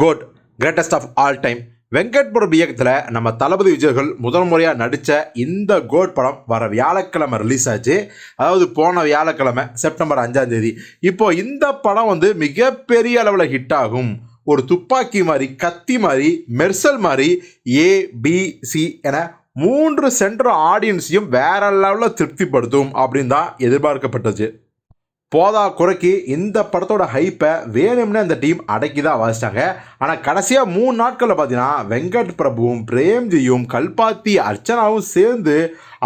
GOAT greatest of all time Venkat Prabhu இயக்கத்தில் நம்ம தளபதி விஜயர்கள் முதல் முறையாக நடித்த இந்த கோட் படம் வர வியாழக்கிழமை ரிலீஸ் ஆச்சு. அதாவது போன வியாழக்கிழமை செப்டம்பர் அஞ்சாம் தேதி. இப்போ இந்த படம் வந்து மிகப்பெரிய அளவில் ஹிட் ஆகும். ஒரு துப்பாக்கி மாதிரி கத்தி மாதிரி மெர்சல் மாதிரி ஏபிசி என மூன்று சென்ட்ரு ஆடியன்ஸையும் வேற லெவலில் திருப்திப்படுத்தும் அப்படின்னு தான் எதிர்பார்க்கப்பட்டது. போதா குறைக்கு இந்த படத்தோட ஹைப்பை வேணும்னு அந்த டீம் அடக்கி தான் வாசிட்டாங்க ஆனால் கடைசியாக மூணு நாட்களில் பார்த்தீங்கன்னா வெங்கட் பிரபுவும் பிரேம்ஜியும் கல்பாத்தி அர்ச்சனாவும் சேர்ந்து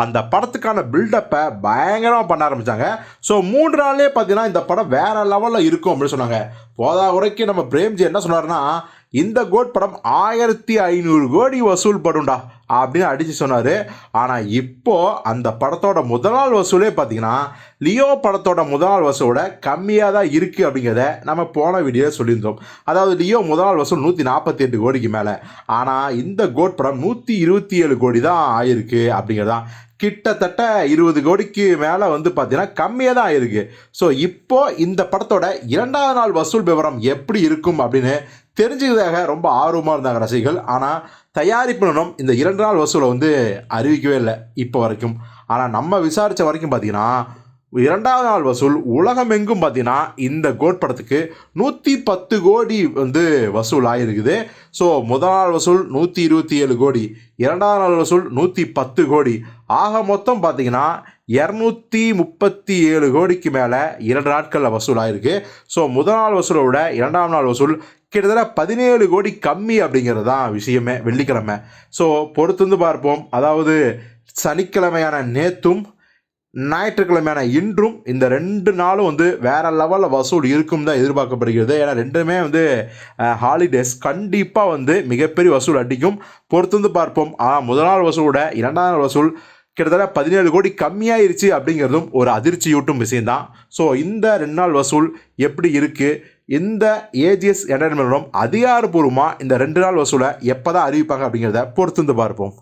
அந்த படத்துக்கான பில்டப்பை பயங்கரமாக பண்ண ஆரம்பித்தாங்க ஸோ மூன்று நாள்லேயே பார்த்தீங்கன்னா இந்த படம் வேறு லெவலில் இருக்கும் அப்படின்னு சொன்னாங்க. போதா உரைக்கு நம்ம பிரேம்ஜி என்ன சொன்னார்னா இந்த கோட் படம் ஆயிரத்தி ஐநூறு கோடி வசூல் படும்டா அப்படின்னு அடித்து சொன்னார். ஆனால் இப்போ அந்த படத்தோட முதல் நாள் வசூலே பார்த்தீங்கன்னா லியோ படத்தோட முதல் நாள் வசூலோட கம்மியாக தான் இருக்குது அப்படிங்கிறத நம்ம போன வீடியோ சொல்லியிருந்தோம். அதாவது லியோ முதல் நாள் வசூல் நூற்றி நாற்பத்தி எட்டு கோடிக்கு மேலே. ஆனால் இந்த கோட் படம் நூற்றி இருபத்தி ஏழு கோடி தான் ஆயிருக்கு அப்படிங்கிறதான் கிட்டத்தட்ட இருபது கோடிக்கு மேலே வந்து பார்த்தீங்கன்னா கம்மியாக தான் ஆயிருக்கு. ஸோ இப்போ இந்த படத்தோட இரண்டாவது நாள் வசூல் விவரம் எப்படி இருக்கும் அப்படின்னு தெரிஞ்சுக்கிறதாக ரொம்ப ஆர்வமாக இருந்தாங்க ரசிகர்கள். ஆனால் தயாரிப்பு நிறுவனம் இந்த இரண்டு நாள் வசூலை வந்து அறிவிக்கவே இல்லை இப்போ வரைக்கும். ஆனால் நம்ம விசாரித்த வரைக்கும் பார்த்தீங்கன்னா இரண்டாவது நாள் வசூல். உலகமெங்கும் பார்த்தீங்கன்னா இந்த கோட் படத்துக்கு நூற்றி பத்து கோடி வந்து வசூல் ஆகிருக்குது ஸோ முதல் நாள் வசூல் நூற்றி இருபத்தி ஏழு கோடி. இரண்டாவது நாள் வசூல் நூற்றி பத்து கோடி. ஆக மொத்தம் பார்த்தீங்கன்னா இரநூத்தி முப்பத்தி ஏழு கோடிக்கு மேலே இரண்டு நாட்களில் வசூல் ஆயிருக்கு. ஸோ முதல் நாள் வசூலை விட இரண்டாம் நாள் வசூல் கிட்டத்தட்ட பதினேழு கோடி கம்மி அப்படிங்கிறது தான் விஷயமே வெள்ளிக்கிழமை. ஸோ பொறுத்து வந்து பார்ப்போம். அதாவது சனிக்கிழமையான நேத்தும் ஞாயிற்றுக்கிழமையான இன்றும் இந்த ரெண்டு நாளும் வந்து வேற லெவலில் வசூல் இருக்கும் தான் எதிர்பார்க்கப்படுகிறது. ஏன்னா ரெண்டுமே வந்து ஹாலிடேஸ் கண்டிப்பாக வந்து மிகப்பெரிய வசூல் அடிக்கும். பொறுத்து வந்து பார்ப்போம். ஆனால் முதல் நாள் வசூலோட இரண்டாம் நாள் வசூல் கிட்டத்தட்ட பதினேழு கோடி கம்மியாயிருச்சு அப்படிங்கிறதும் ஒரு அதிர்ச்சியூட்டும் விஷயம்தான் ஸோ இந்த ரெண்டு நாள் வசூல் எப்படி இருக்குது இந்த ஏஜிஎஸ் என்டர்டைன்மெண்ட் அதிகாரப்பூர்வமாக இந்த ரெண்டு நாள் வசூலை எப்போ தான் அறிவிப்பாங்க அப்படிங்கிறத பொறுத்து வந்து பார்ப்போம்.